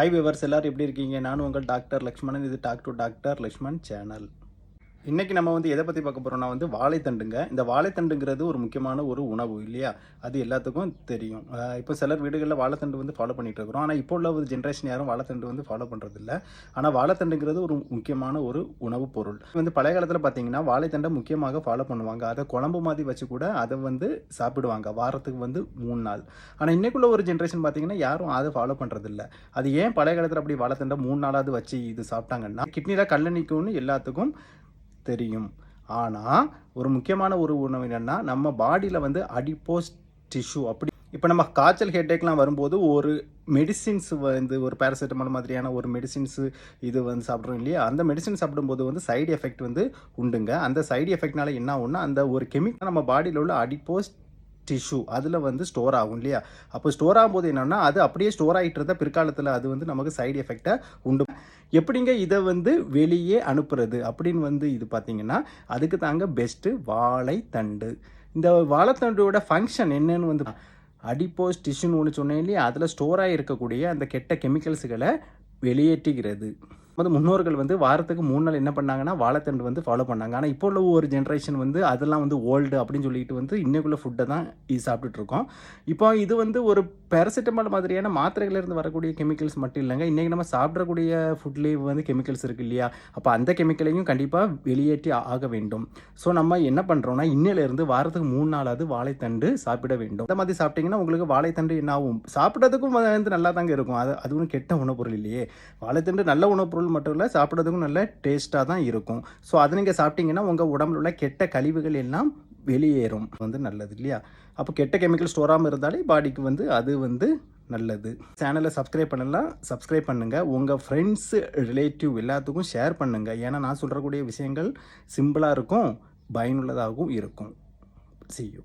Hi viewers எல்லாரும் எப்படி இருக்கீங்க? நானும் உங்கள் டாக்டர் லக்ஷ்மணன். இது talk to doctor Lakshman channel. இன்றைக்கி நம்ம வந்து எதை பற்றி பார்க்க போகிறோம்னா வந்து வாழைத்தண்டுங்க. இந்த வாழைத்தண்டுங்கிறது ஒரு முக்கியமான ஒரு உணவு இல்லையா? அது எல்லாத்துக்கும் தெரியும். இப்போ சிலர் வீடுகளில் வாழைத்தண்டு வந்து ஃபாலோ பண்ணிகிட்டு இருக்கிறோம். ஆனால் இப்போ உள்ள ஒரு ஜென்ரேஷன் யாரும் வாழைத்தண்டு வந்து ஃபாலோ பண்ணுறதில்ல ஆனால் வாழைத்தண்டுங்கிறது ஒரு முக்கியமான ஒரு உணவுப் பொருள். வந்து பழைய காலத்தில் பார்த்தீங்கன்னா வாழைத்தண்டை முக்கியமாக ஃபாலோ பண்ணுவாங்க. அதை குழம்பு மாதிரி வச்சு கூட அதை வந்து சாப்பிடுவாங்க. வாரத்துக்கு வந்து மூணு நாள். ஆனால் இன்னைக்குள்ள ஒரு ஜென்ரேஷன் பார்த்தீங்கன்னா யாரும் அதை ஃபாலோ பண்ணுறதில்ல அது ஏன் பழைய காலத்தில் அப்படி வாழைத்தண்டை மூணு நாளாவது வச்சு இது சாப்பிட்டாங்கன்னா கிட்னியில் கல்ல எல்லாத்துக்கும் தெரியும். ஆனால் ஒரு முக்கியமான ஒரு உணவு என்னென்னா நம்ம பாடியில் வந்து அடிப்போஸ் டிஷ்யூ அப்படி. இப்போ நம்ம காய்ச்சல் ஹெட்டேக்லாம் வரும்போது ஒரு மெடிசின்ஸ் வந்து ஒரு பேராசிட்டமால் மாதிரியான ஒரு மெடிசின்ஸு இது வந்து சாப்பிட்றோம் இல்லையா? அந்த மெடிசின் சாப்பிடும்போது வந்து சைடு எஃபெக்ட் வந்து உண்டுங்க. அந்த சைடு எஃபெக்ட்னால என்ன ஆகும்னா அந்த ஒரு கெமிக்கல் நம்ம பாடியில் உள்ள அடிப்போஸ் டிஷ்யூ அதில் வந்து ஸ்டோர் ஆகும் இல்லையா? அப்போ ஸ்டோர் ஆகும்போது என்னென்னா அது அப்படியே ஸ்டோர் ஆகிட்டு இருந்தால் பிற்காலத்தில் அது வந்து நமக்கு சைடு எஃபெக்டாக உண்டு எப்படிங்க இதை வந்து வெளியே அனுப்புறது அப்படின்னு வந்து இது பார்த்தீங்கன்னா அதுக்கு தாங்க பெஸ்ட்டு வாழைத்தண்டு. இந்த வாழைத்தண்டோட ஃபங்க்ஷன் என்னன்னு வந்து அடிப்போஸ் டிஷ்யூன்னு ஒன்று சொன்னேன் இல்லையா? அதில் ஸ்டோராக இருக்கக்கூடிய அந்த கெட்ட கெமிக்கல்ஸுகளை வெளியேற்றுகிறது. வந்து முன்னோர்கள் வந்து வாரத்துக்கு மூணு நாள் என்ன பண்ணாங்கன்னா வாழைத்தண்டு வந்து ஃபாலோ பண்ணாங்க. ஆனால் இப்போ உள்ள ஒரு ஜென்ரேஷன் வந்து அதெல்லாம் வந்து ஓல்டு அப்படின்னு சொல்லிட்டு வந்து இன்னைக்குள்ள ஃபுட்டை தான் இது சாப்பிட்டுட்டு இருக்கோம் இப்போ இது வந்து ஒரு பேராசிட்டமால் மாதிரியான மாத்திரைகளிலிருந்து வரக்கூடிய கெமிக்கல்ஸ் மட்டும் இல்லைங்க. இன்றைக்கி நம்ம சாப்பிடக்கூடிய ஃபுட்லேயே வந்து கெமிக்கல்ஸ் இருக்குது இல்லையா? அப்போ அந்த கெமிக்கலையும் கண்டிப்பாக வெளியேற்றி ஆக வேண்டும். ஸோ நம்ம என்ன பண்ணுறோம்னா இன்னையிலேருந்து வாரத்துக்கு மூணு நாளாவது வாழைத்தண்டு சாப்பிட வேண்டும். அந்த மாதிரி சாப்பிட்டீங்கன்னா உங்களுக்கு வாழைத்தண்டு என்ன ஆகும்? சாப்பிட்றதுக்கும் வந்து நல்லா தாங்க இருக்கும். அது அது ஒன்றும் கெட்ட உணவுப்பொருள் இல்லையே. வாழைத்தண்டு நல்ல உணவுப்பொருள் பொருள் மட்டும் இல்லை சாப்பிட்றதுக்கும் நல்ல டேஸ்ட்டாக தான் இருக்கும். ஸோ அதை நீங்கள் சாப்பிட்டீங்கன்னா உங்கள் உடம்புல உள்ள கெட்ட கழிவுகள் எல்லாம் வெளியேறும். வந்து நல்லது இல்லையா? அப்போ கெட்ட கெமிக்கல் ஸ்டோராமல் இருந்தாலே பாடிக்கு வந்து அது வந்து நல்லது. சேனலை சப்ஸ்கிரைப் பண்ணலாம். சப்ஸ்கிரைப் பண்ணுங்கள் உங்கள் ஃப்ரெண்ட்ஸு ரிலேட்டிவ் எல்லாத்துக்கும் ஷேர் பண்ணுங்கள் ஏன்னா நான் சொல்கிறக்கூடிய விஷயங்கள் சிம்பிளாக இருக்கும் பயனுள்ளதாகவும் இருக்கும். See you.